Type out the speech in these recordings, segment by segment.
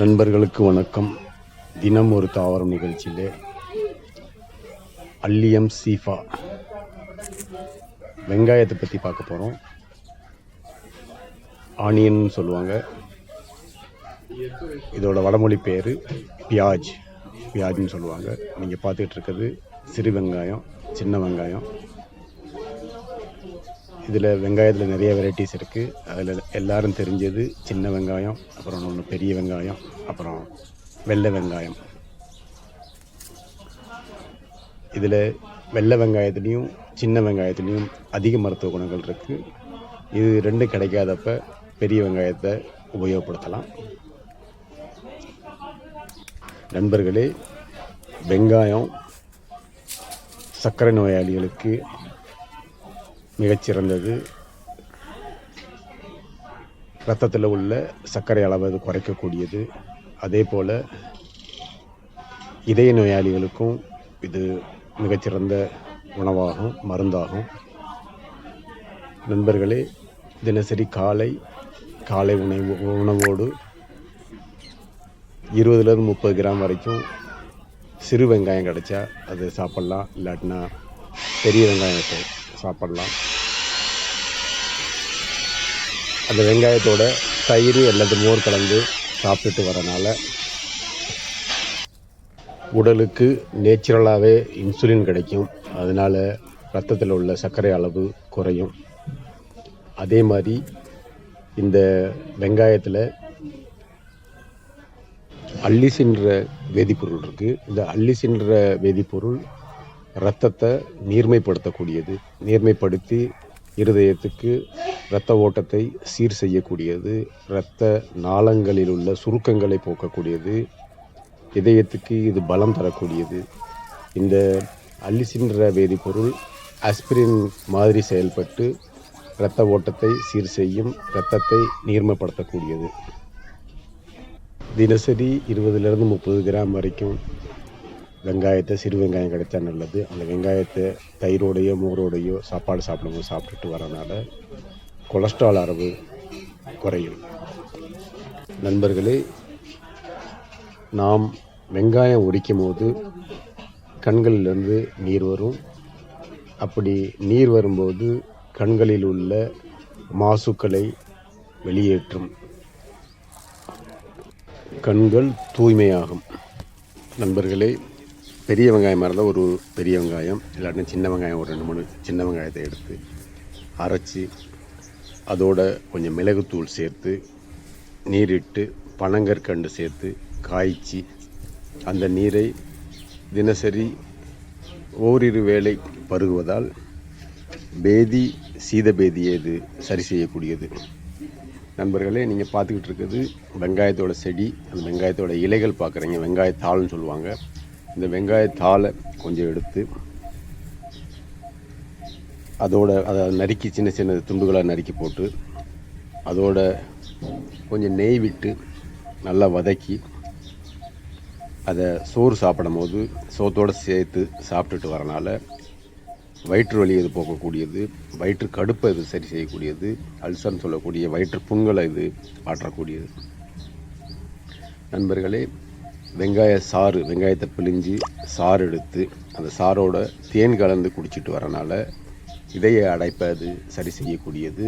நண்பர்களுக்கு வணக்கம். தினம் ஒரு தாவரம் நிகழ்ச்சியிலே அல்லியம் சீஃபா. வெங்காயத்தை பற்றி பார்க்க போகிறோம் ஆனியன் சொல்லுவாங்க. இதோட வடமொழி பேர் பியாஜ். பியாஜ்னு சொல்லுவாங்க. நீங்கள் பார்த்துக்கிட்டு இருக்கிறது சிறு வெங்காயம் சின்ன வெங்காயம். இதில் வெங்காயத்தில் நிறைய வெரைட்டிஸ் இருக்குது அதில் எல்லாரும் தெரிஞ்சது சின்ன வெங்காயம் அப்புறம் ஒன்று பெரிய வெங்காயம் அப்புறம் வெள்ளை வெங்காயம். இதில் வெள்ளை வெங்காயத்துலேயும் சின்ன வெங்காயத்துலேயும் அதிக மருத்துவ குணங்கள் இருக்குது இது ரெண்டும் கிடைக்காதப்ப பெரிய வெங்காயத்தை உபயோகப்படுத்தலாம். நண்பர்களே வெங்காயம் சர்க்கரை நோயாளிகளுக்கு மிகச்சிறந்தது. ரத்தத்தில் உள்ள சர்க்கரை அளவு அது குறைக்கக்கூடியது. அதே போல் இதய நோயாளிகளுக்கும் இது மிகச்சிறந்த உணவாகும் மருந்தாகும். நண்பர்களே தினசரி காலை காலை உணவு உணவோடு இருபதுலேருந்து முப்பது கிராம் வரைக்கும் சிறு வெங்காயம் கிடைச்சா அது சாப்பிட்லாம். இல்லாட்டினா பெரிய வெங்காயத்தை சாப்பிட்லாம். அந்த வெங்காயத்தோட தயிர் அல்லது மோர் கலந்து சாப்பிட்டுட்டு வரனால உடலுக்கு நேச்சுரலாகவே இன்சுலின் கிடைக்கும். அதனால் ரத்தத்தில் உள்ள சர்க்கரை அளவு குறையும். அதே மாதிரி இந்த வெங்காயத்தில் அல்லிசின்ற வேதிப்பொருள் இருக்குது இந்த அல்லிசின்ற வேதிப்பொருள் இரத்தத்தை நீர்மைப்படுத்தக்கூடியது. நீர்மைப்படுத்தி இருதயத்துக்கு இரத்த ஓட்டத்தை சீர் செய்யக்கூடியது இரத்த நாளங்களில் உள்ள சுருக்கங்களை போக்கக்கூடியது இதயத்துக்கு இது பலம் தரக்கூடியது. இந்த அல்லிசின்ற வேதிப்பொருள் ஆஸ்பிரின் மாதிரி செயல்பட்டு இரத்த ஓட்டத்தை சீர் செய்யும் இரத்தத்தை நீர்மப்படுத்தக்கூடியது. தினசரி இருபதுலேருந்து முப்பது கிராம் வரைக்கும் வெங்காயத்தை சிறு வெங்காயம் கிடைச்சா நல்லது. அந்த வெங்காயத்தை தயிரோடையோ மோரோடையோ சாப்பாடு சாப்பிடும்போது சாப்பிட்டுட்டு வரனால கொலஸ்ட்ரால் அளவு குறையும். நண்பர்களே நாம் வெங்காயம் உரிக்கும் போது கண்களிலிருந்து நீர் வரும். அப்படி நீர் வரும்போது கண்களில் உள்ள மாசுக்களை வெளியேற்றும். கண்கள் தூய்மையாகும். நண்பர்களே பெரிய வெங்காயமாக இருந்தால் ஒரு பெரிய வெங்காயம் இல்லாட்டினா சின்ன வெங்காயம் ஒரு ரெண்டு மூணு சின்ன வெங்காயத்தை எடுத்து அரைச்சி அதோட கொஞ்சம் மிளகுத்தூள் சேர்த்து நீரிட்டு பனங்கற்கண்டு சேர்த்து காய்ச்சி அந்த நீரை தினசரி ஓரிரு வேளை பருகுவதால் பேதி சீத பேதியை இது சரி செய்யக்கூடியது. நண்பர்களே நீங்கள் பார்த்துக்கிட்டு இருக்கிறது வெங்காயத்தோட செடி அந்த வெங்காயத்தோட இலைகள் பார்க்குறீங்க. வெங்காயத்தாள்னு சொல்லுவாங்க. இந்த வெங்காயத்தாளை கொஞ்சம் எடுத்து அதோட அதை நறுக்கி சின்ன சின்ன துண்டுகளாக நறுக்கி போட்டு அதோட கொஞ்சம் நெய் விட்டு நல்லா வதக்கி அதை சோறு சாப்பிடும் போது சோத்தோடு சேர்த்து சாப்பிட்டுட்டு வரனால வயிற்று வலி இது போக்கக்கூடியது வயிற்று கடுப்பை இது சரி செய்யக்கூடியது அல்சர்னு சொல்லக்கூடிய வயிற்று புண்களை இது ஆற்றக்கூடியது நண்பர்களே வெங்காய சாறு வெங்காயத்தை பிழிஞ்சு சாறு எடுத்து அந்த சாரோட தேன் கலந்து குடிச்சிட்டு வரனால இதய அடைப்பை அது சரி செய்யக்கூடியது.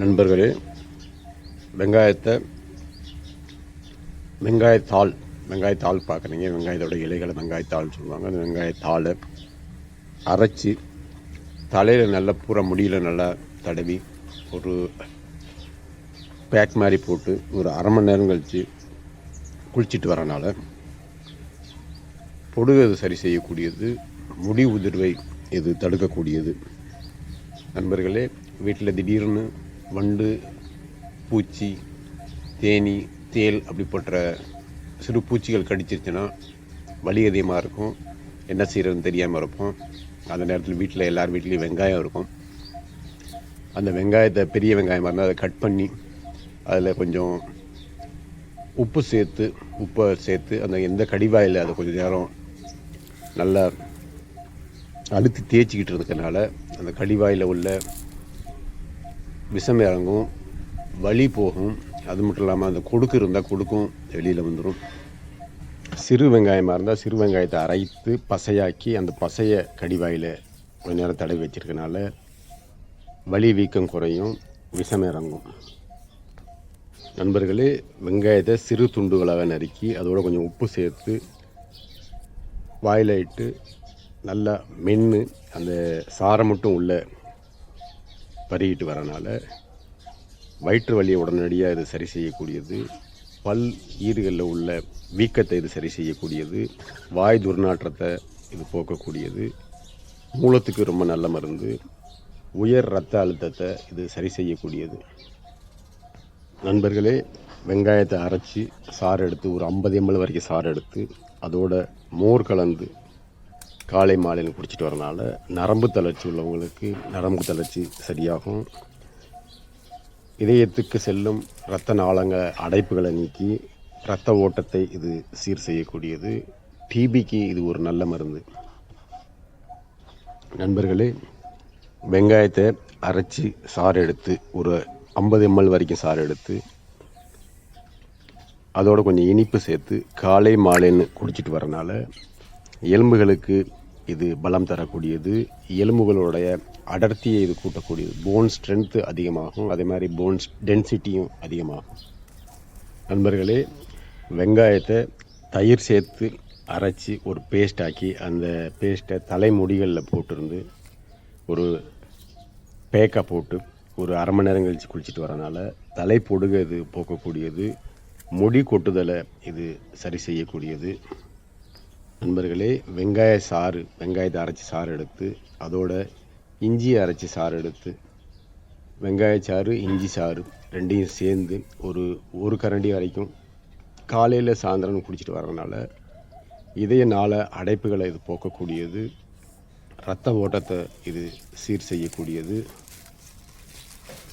நண்பர்களே வெங்காயத்தை வெங்காயத்தாள் வெங்காயத்தாள் பார்க்குறீங்க. வெங்காயத்தோட இலைகளை வெங்காயத்தாள்னு சொல்லுவாங்க. அந்த வெங்காயத்தாளை அரைச்சி தலையில் நல்லா பூரா முடியில் நல்லா தடவி ஒரு பேக் மாதிரி போட்டு ஒரு அரை மணி நேரம் கழித்து குளிச்சிட்டு வரனால பொடுகு சரி செய்யக்கூடியது முடி உதிர்வை இது தடுக்கக்கூடியது. நண்பர்களே வீட்டில் திடீர்னு வண்டு பூச்சி தேனி தேல் அப்படிப்பட்ட சிறு பூச்சிகள் கடிச்சிருச்சுன்னா வலி அதிகமாக இருக்கும். என்ன செய்கிறதுன்னு தெரியாமல் இருப்போம். அந்த நேரத்தில் வீட்டில் எல்லார் வீட்லேயும் வெங்காயம் இருக்கும். அந்த வெங்காயத்தை பெரிய வெங்காயமாக இருந்தால் அதை கட் பண்ணி அதில் கொஞ்சம் உப்பு சேர்த்து உப்பை சேர்த்து அந்த எந்த கடிவாயில் அதை கொஞ்சம் நேரம் நல்லா அழுத்தி தேய்ச்சிக்கிட்டு இருக்கனால அந்த கடிவாயில் உள்ள விஷம் இறங்கும் வலி போகும். அது மட்டும் இல்லாமல் அந்த கொடுக்கு இருந்தால் கொடுக்கும் வெளியில் வந்துடும் சிறு வெங்காயமாக இருந்தால் சிறு வெங்காயத்தை அரைத்து பசையாக்கி அந்த பசையை கடிவாயில் கொஞ்ச நேரம் தடவி வச்சிருக்கனால வலி வீக்கம் குறையும் விஷம் இறங்கும். நண்பர்களே வெங்காயத்தை சிறு துண்டுகளாக நறுக்கி அதோட கொஞ்சம் உப்பு சேர்த்து வாயில் இட்டு நல்லா மென்று அந்த சாரம் மட்டும் உள்ள பருகிட்டு வரனால வயிற்று வலியை உடனடியாக இது சரி செய்யக்கூடியது பல் ஈறுகளில் உள்ள வீக்கத்தை இது சரி செய்யக்கூடியது வாய் துர்நாற்றத்தை இது போக்கக்கூடியது மூலத்துக்கு ரொம்ப நல்ல மருந்து உயர் இரத்த அழுத்தத்தை இது சரி செய்யக்கூடியது. நண்பர்களே வெங்காயத்தை அரைச்சி சாறு எடுத்து ஒரு ஐம்பது எம்எல் வரைக்கும் சாறு எடுத்து அதோட மோர் கலந்து காலை மாலையில் குடிச்சிட்டு வரனால நரம்பு தளர்ச்சி உள்ளவங்களுக்கு நரம்பு தளர்ச்சி சரியாகும். இதயத்துக்கு செல்லும் இரத்த நாளங்க அடைப்புகளை நீக்கி இரத்த ஓட்டத்தை இது சீர் செய்யக்கூடியது. டிபிக்கு இது ஒரு நல்ல மருந்து. நண்பர்களே வெங்காயத்தை அரைச்சி சாறு எடுத்து ஒரு ஐம்பது எம்எல் வரைக்கும் சாறு எடுத்து அதோட கொஞ்சம் இனிப்பு சேர்த்து காலை மாலைன்னு குடிச்சிட்டு வரனால எலும்புகளுக்கு இது பலம் தரக்கூடியது. எலும்புகளுடைய அடர்த்தியை இது கூட்டக்கூடியது. போன் ஸ்ட்ரென்த்து அதிகமாகும். அதே மாதிரி போன்ஸ் டென்சிட்டியும் அதிகமாகும். நண்பர்களே வெங்காயத்தை தயிர் சேர்த்து அரைச்சி ஒரு பேஸ்ட் ஆக்கி அந்த பேஸ்ட்டை தலைமுடிகளில் போட்டிருந்து ஒரு பேக்காக போட்டு ஒரு அரை மணி நேரம் கழித்து குளிச்சுட்டு வரனால தலை பொடுக இது போக்கக்கூடியது. முடி கொட்டுதலை இது சரி செய்யக்கூடியது. நண்பர்களே வெங்காய சாறு வெங்காயத்தை அரைச்சி சாறு எடுத்து அதோட இஞ்சியை அரைச்சி சாறு எடுத்து வெங்காய சாறு இஞ்சி சாறு ரெண்டையும் சேர்ந்து ஒரு ஒரு கரண்டி வரைக்கும் காலையில் சாயந்தரம் குடிச்சிட்டு வரனால இதய நாள அடைப்புகளை இது போக்கக்கூடியது. இரத்த ஓட்டத்தை இது சீர் செய்யக்கூடியது.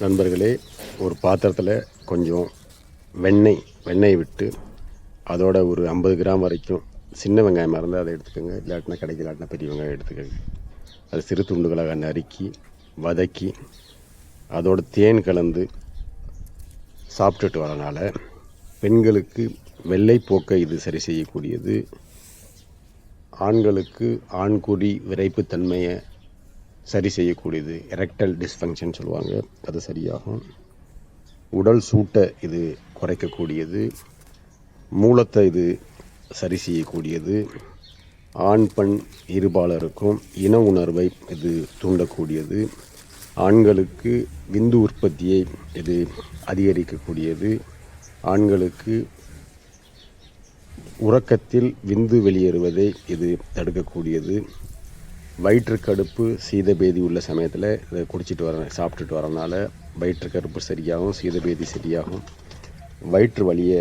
நண்பர்களே ஒரு பாத்திரத்தில் கொஞ்சம் வெண்ணெய் வெண்ணெய் விட்டு அதோட ஒரு ஐம்பது கிராம் வரைக்கும் சின்ன வெங்காயமாக இருந்தால் அதை எடுத்துக்கோங்க. இல்லாட்டினா கடைக்கு இல்லாட்டினா பெரிய வெங்காயம் எடுத்துக்கோங்க. அது சிறு துண்டுகளாக நறுக்கி வதக்கி அதோட தேன் கலந்து சாப்பிட்டுட்டு வரனால பெண்களுக்கு வெள்ளைப்போக்கை இது சரி செய்யக்கூடியது. ஆண்களுக்கு ஆண்குறி விரைப்புத்தன்மையை சரி செய்யக்கூடியது. எரெக்டல் டிஸ்ஃபங்க்ஷன் சொல்லுவாங்க. அது சரியாகும். உடல் சூட்டை இது குறைக்கக்கூடியது. மூலத்தை இது சரி செய்யக்கூடியது. ஆண் பெண் இருபாலருக்கும் இன உணர்வை இது தூண்டக்கூடியது. ஆண்களுக்கு விந்து உற்பத்தியை இது அதிகரிக்கக்கூடியது. ஆண்களுக்கு உறக்கத்தில் விந்து வெளியேறுவதை இது தடுக்கக்கூடியது. வயிற்றுக்கடுப்பு சீதபேதி உள்ள சமயத்தில் இதை குடிச்சிட்டு வர சாப்பிட்டுட்டு வரனால வயிற்றுக்கடுப்பு சரியாகும் சீதபேதி சரியாகும். வயிற்று வலியை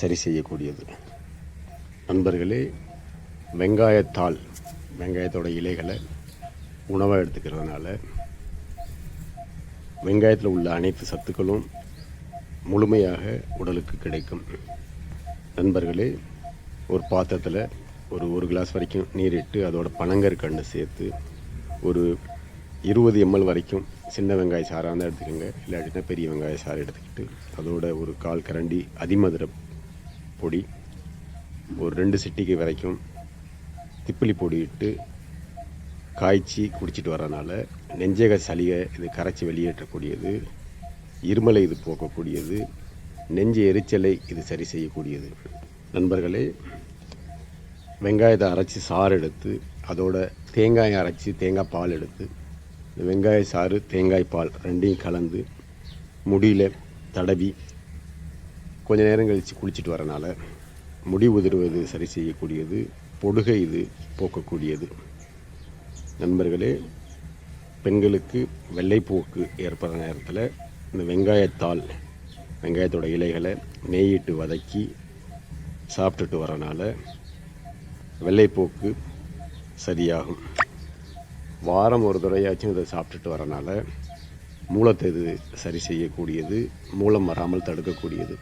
சரி செய்யக்கூடியது. நண்பர்களே வெங்காயத்தாள் வெங்காயத்தோட இலைகளை உணவாக எடுத்துக்கிறதுனால வெங்காயத்தில் உள்ள அனைத்து சத்துக்களும் முழுமையாக உடலுக்கு கிடைக்கும். நண்பர்களே ஒரு பாத்திரத்தில் ஒரு ஒரு கிளாஸ் வரைக்கும் நீர் இட்டு அதோட பனங்கற்கண்டு சேர்த்து ஒரு இருபது எம்எல் வரைக்கும் சின்ன வெங்காய சாராக இருந்தால் எடுத்துக்கோங்க. இல்லாட்டினா பெரிய வெங்காய சாறு எடுத்துக்கிட்டு அதோட ஒரு கால் கரண்டி அதிமதுர பொடி ஒரு ரெண்டு சிட்டிக்கு வரைக்கும் திப்பிலி பொடி இட்டு காய்ச்சி குடிச்சிட்டு வரனால நெஞ்சக சளியை இது கரைச்சி வெளியேற்றக்கூடியது இருமலை இது போக்கக்கூடியது நெஞ்சு எரிச்சலை இது சரி செய்யக்கூடியது. நண்பர்களே வெங்காயத்தை அரைச்சி சாறு எடுத்து அதோட தேங்காயை அரைச்சி தேங்காய் பால் எடுத்து இந்த வெங்காய சாறு தேங்காய் பால் ரெண்டையும் கலந்து முடியில் தடவி கொஞ்ச நேரம் கழித்து குளிச்சுட்டு வரனால முடி உதிர்வது சரி செய்யக்கூடியது பொடுகை இது போக்கக்கூடியது. நண்பர்களே பெண்களுக்கு வெள்ளைப்போக்கு ஏற்படுற நேரத்தில் இந்த வெங்காயத்தால் வெங்காயத்தோட இலைகளை நெய்யிட்டு வதக்கி சாப்பிட்டுட்டு வரனால வெள்ளைப்போக்கு சரியாகும். வாரம் ஒரு துறையாச்சும் இதை சாப்பிட்டுட்டு வரனால மூலத்தை இது சரி செய்யக்கூடியது மூலம் வராமல் தடுக்கக்கூடியது.